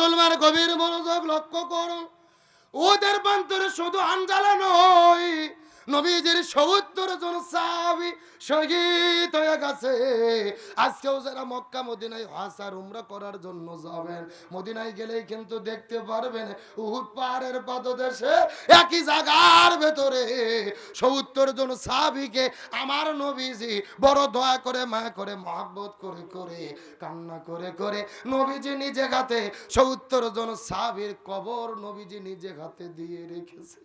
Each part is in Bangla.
মুসলমান গভীর মনোযোগ লক্ষ্য করো। ওদের বান্তরে শুধু আঞ্জালা নয় নবীজির সত্তর জন সাহাবি শহীদ হয়ে গেছে। আজকেও যারা মক্কা, মদিনায় হাসার উমরা করার জন্য যাবেন, মদিনায় গেলেই কিন্তু দেখতে পারবেন উহুদ পাহাড়ের পাদদেশে একই জায়গার ভেতরে সত্তর জন সাহাবিকে আমার নবীজি বড় দয়া করে মা করে, মহাব্বত করে করে, কান্না করে করে নবীজি নিজে হাতে সত্তর জন সাহাবির কবর নবীজি নিজে হাতে দিয়ে রেখেছে।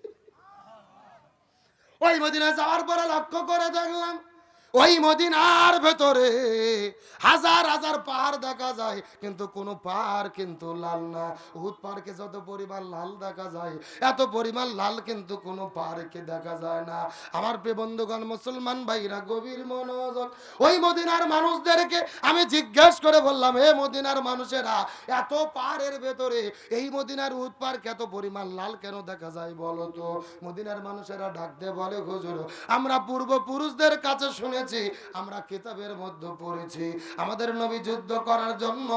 ওই মদিনা যাওয়ার পরে লক্ষ্য করে দেখলাম ওই মদিনার ভেতরে হাজার হাজার পাহাড় দেখা যায়, কিন্তু কোনো পাহাড় কিন্তু লাল না। উহুদ পাহাড়কে যত পরিমাণ লাল দেখা যায়, এত পরিমাণ লাল কিন্তু কোনো পাহাড়কে দেখা যায় না। আমার প্রিয় বন্ধুগণ, মুসলমান ভাইরা, গভীর মনোযোগ। ওই মদিনার মানুষদেরকে আমি জিজ্ঞেস করে বললাম হে মদিনার মানুষেরা, এত পাহাড়ের ভেতরে, এই মদিনার উহুদ পাহাড় এত পরিমাণ লাল কেন দেখা যায় বলো তো? মদিনার মানুষেরা ডাকতে বলে, হুজুর, আমরা পূর্বপুরুষদের কাছে শুনেছি আমরা কিতাবের মধ্যে পড়েছি। আমাদের নবী যুদ্ধ করার জন্য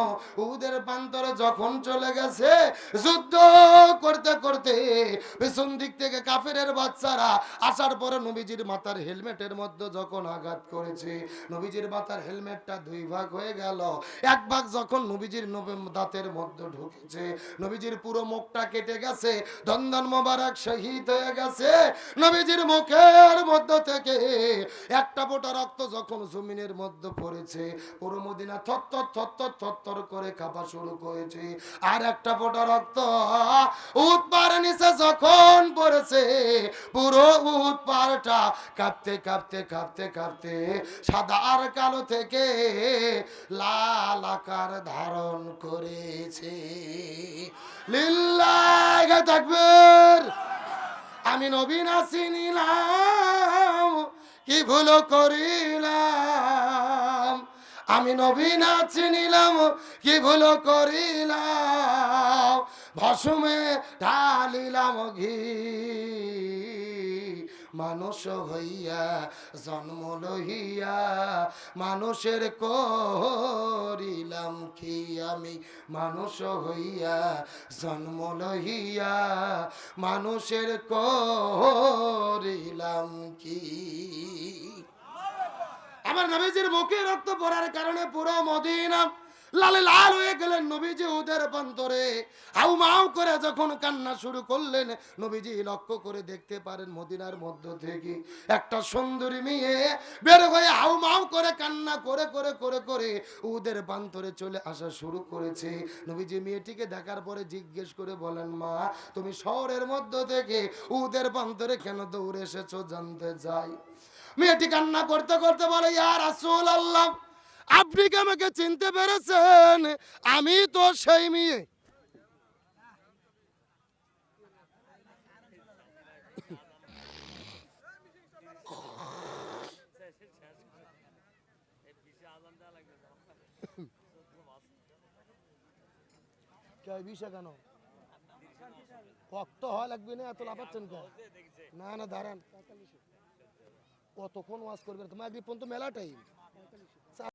উহুদের প্রান্তরে যখন চলে গেছে, যুদ্ধ করতে করতে পেছন দিক থেকে কাফেরের বাচ্চারা আসার পরে নবীজির মাথার হেলমেটের মধ্যে যখন আঘাত করেছে, নবীজির মাথার হেলমেটটা দুই ভাগ হয়ে গেল। এক ভাগ যখন নবীজির দাঁতের মধ্যে ঢুকেছে, নবীজির পুরো মুখটা কেটে গেছে দন্দন মোবারক শহীদ হয়ে গেছে, নবীজির মুখের মধ্য থেকে একটা রক্ত যখন জমিনের মধ্যে পড়েছে, পুরো মদিনা থরথর থরথর থরথর করে কাঁপা শুরু করেছে। আর একটা ফোঁটা রক্ত উৎপার নিচে যখন পড়েছে, পুরো উৎপারটা কাঁপতে কাঁপতে কাঁপতে কাঁপতে সাদা আর কালো থেকে লাল আকার ধারণ করেছে। লিল্লাহ থাকবে আমি নবীন আসিনিলাম কি ভুল করিলাম? আমি নবীন চিনিলাম কি ভুল করিলাম? ভসুমে ঢালিলাম ঘি। মানুষ হইয়া, জন্ম লহিয়া মানুষের করিলাম কি আমি? মানুষ হইয়া, জন্ম লহিয়া মানুষের করিলাম কি? আমার নবীজির মুখে রক্ত পড়ার কারণে পুরো মদিনা লালে লাল হয়ে গেলেন নবীজি ওদের প্রান্তরে হাউ মাউ করে যখন কান্না শুরু করলেন, নবীজি লক্ষ্য করে দেখতে পারেন মদিনার মধ্য থেকে একটা সুন্দরী মেয়ে বের হয়ে হাউ মাউ করে কান্না করে করে করে করে ওদের প্রান্তরে চলে আসা শুরু করেছে। নবীজি মেয়েটিকে দেখার পরে জিজ্ঞেস করে বলেন, মা, তুমি শহরের মধ্য থেকে ওদের প্রান্তরে কেন দৌড়ে এসেছ জানতে চাই? মেয়েটি কান্না করতে করতে বলে ইয়ার আসল আল্লাহ আপনি কি আমাকে চিনতে পেরেছেন? আমি তো সেই মেয়ে। কেন? হয় লাগবে না, এত না না, দাঁড়ান। কতক্ষণ ওয়াজ করবে তোমার একদিন মেলা টাইম